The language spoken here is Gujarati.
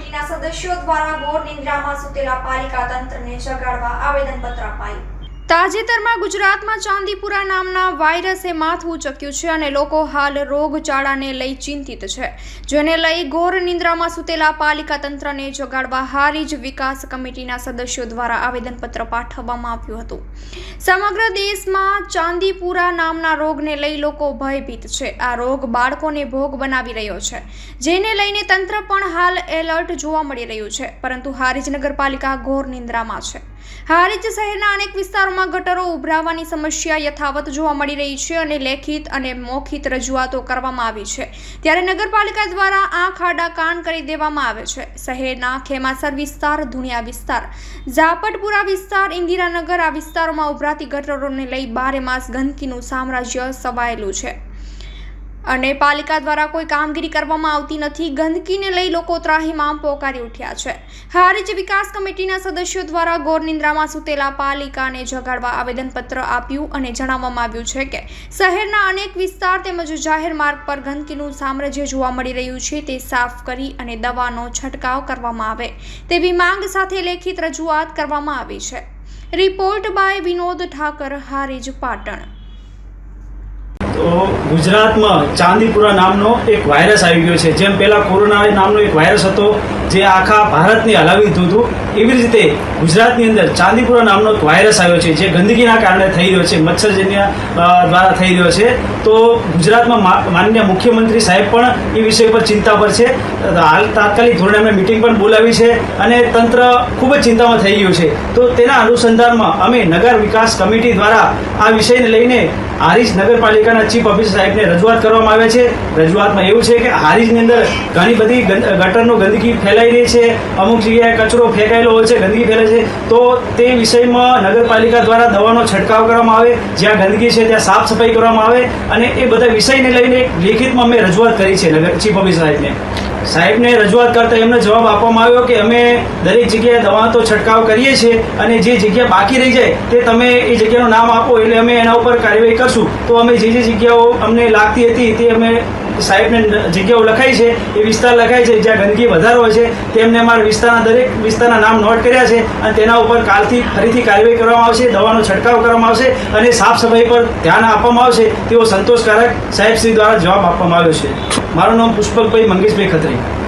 સદસ્યો દ્વારા ગોર નિંદ્રામાં સૂતેલા પાલિકા તંત્રને જગાડવા આવેદનપત્ર અપાયું. તાજેતરમાં ગુજરાતમાં ચાંદીપુરા નામના વાયરસે માથું ચક્યું છે અને લોકો હાલ રોગચાળાને લઈ ચિંતિત છે, જેને લઈ ઘોર નિંદ્રામાં સૂતેલા પાલિકા તંત્રને જગાડવા હારીજ વિકાસ કમિટીના સદસ્યો દ્વારા આવેદનપત્ર પાઠવવામાં આવ્યું હતું. સમગ્ર દેશમાં ચાંદીપુરા નામના રોગને લઈ લોકો ભયભીત છે. આ રોગ બાળકોને ભોગ બનાવી રહ્યો છે. જેને લઈને તંત્ર પણ હાલ એલર્ટ જોવા મળી રહ્યું છે, પરંતુ હારીજ નગરપાલિકા ઘોર નિંદ્રામાં છે. હારીજ શહેરના અનેક વિસ્તારોમાં ગટરો ઉભરાવાની સમસ્યા યથાવત જોવા મળી રહી છે અને લેખિત અને મૌખિત રજૂઆતો કરવામાં આવી છે. ત્યારે નગરપાલિકા દ્વારા આંખ આડા કાન કરી દેવામાં આવે છે. શહેરના ખેમાસર વિસ્તાર ધુણિયા વિસ્તાર, ઝાપટપુરા વિસ્તાર, ઇન્દિરાનગર આ વિસ્તારોમાં ઉભરાતી ગટરોને લઈ બારે માસ ગંદકીનું સામ્રાજ્ય સવાયેલું છે. અને પાલિકા દ્વારા કોઈ કામગીરી કરવામાં આવતી નથી. ગંદકીને લઈ લોકો ત્રાહીમામ પોકારી ઉઠ્યા છે. હારીજ વિકાસ કમિટીના સદસ્યો દ્વારા ગોરનિંદ્રામાં સૂતેલા પાલિકાને જગાડવા આવેદનપત્ર આપ્યું અને જણાવવામાં આવ્યું છે કે, શહેરના અનેક વિસ્તાર તેમજ જાહેર માર્ગ પર ગંદકીનું સામ્રાજ્ય જોવા મળી રહ્યું છે. તે સાફ કરી અને દવાનો છંટકાવ કરવામાં આવે. તેવી માંગ સાથે લેખિત રજૂઆત કરવામાં આવી છે. Report by Vinod Thakar, Harij Patan. તો ગુજરાતમાં ચાંદીપુરા નામનો એક વાયરસ આવી ગયો છે. જેમ પહેલાં કોરોના નામનો એક વાયરસ હતો, જે આખા ભારતને હલાવી દીધું હતું. એવી રીતે ગુજરાતની અંદર ચાંદીપુરા નામનો એક વાયરસ આવ્યો છે, જે ગંદકીના કારણે થઈ રહ્યો છે મચ્છરજન્ય દ્વારા થઈ રહ્યો છે. તો ગુજરાતમાં માનનીય મુખ્યમંત્રી સાહેબ પણ એ વિષય પર ચિંતા પર છે હાલ તાત્કાલિક ધોરણે અમે મિટિંગ પણ બોલાવી છે અને તંત્ર ખૂબ જ ચિંતામાં થઈ ગયું છે. તો તેના અનુસંધાનમાં અમે નગર વિકાસ કમિટી દ્વારા આ વિષયને લઈને હારીજ નગરપાલિકાના ચીફ ઓફિસર સાહેબને રજૂઆત કરવામાં આવે છે. રજૂઆતમાં એવું છે કે હારીજની અંદર ઘણી બધી ગટરનું ગંદકી ફેલાઈ રહી છે. અમુક જગ્યાએ કચરો ફેંકાયેલો હોય છે, ગંદકી ફેલાય છે. તો તે વિષયમાં નગરપાલિકા દ્વારા દવાનો છંટકાવ કરવામાં આવે. જ્યાં ગંદકી છે, ત્યાં સાફ સફાઈ કરવામાં આવે. અને એ બધા વિષયને લઈને લેખિતમાં અમે રજૂઆત કરી છે નગર, ચીફ ઓફિસર સાહેબને. સાહેબને રજૂઆત કરતા એમને જવાબ આપવામાં આવ્યો કે અમે દરેક જગ્યાએ દવા તો છંટકાવ કરીએ છીએ અને જે જગ્યા બાકી રહી જાય તે તમે એ જગ્યાનું નામ આપો એટલે અમે એના ઉપર કાર્યવાહી કરશું. તો અમે જે જે જગ્યાઓ અમને લાગતી હતી તે અમે સાહેબને જગ્યાઓ લખાઈ છે, એ વિસ્તાર લખાય છે, જ્યાં ગંદકી વધારે હોય છે તેમને અમારા વિસ્તારના દરેક વિસ્તારના નામ નોટ કર્યા છે અને તેના ઉપર કાલથી ફરીથી કાર્યવાહી કરવામાં આવશે, દવાનો છંટકાવ કરવામાં આવશે અને સાફ સફાઈ પર ધ્યાન આપવામાં આવશે તેવો સંતોષકારક સાહેબશ્રી દ્વારા જવાબ આપવામાં આવ્યો છે. મારું નામ પુષ્પકભાઈ મંગેશભાઈ ખત્રી.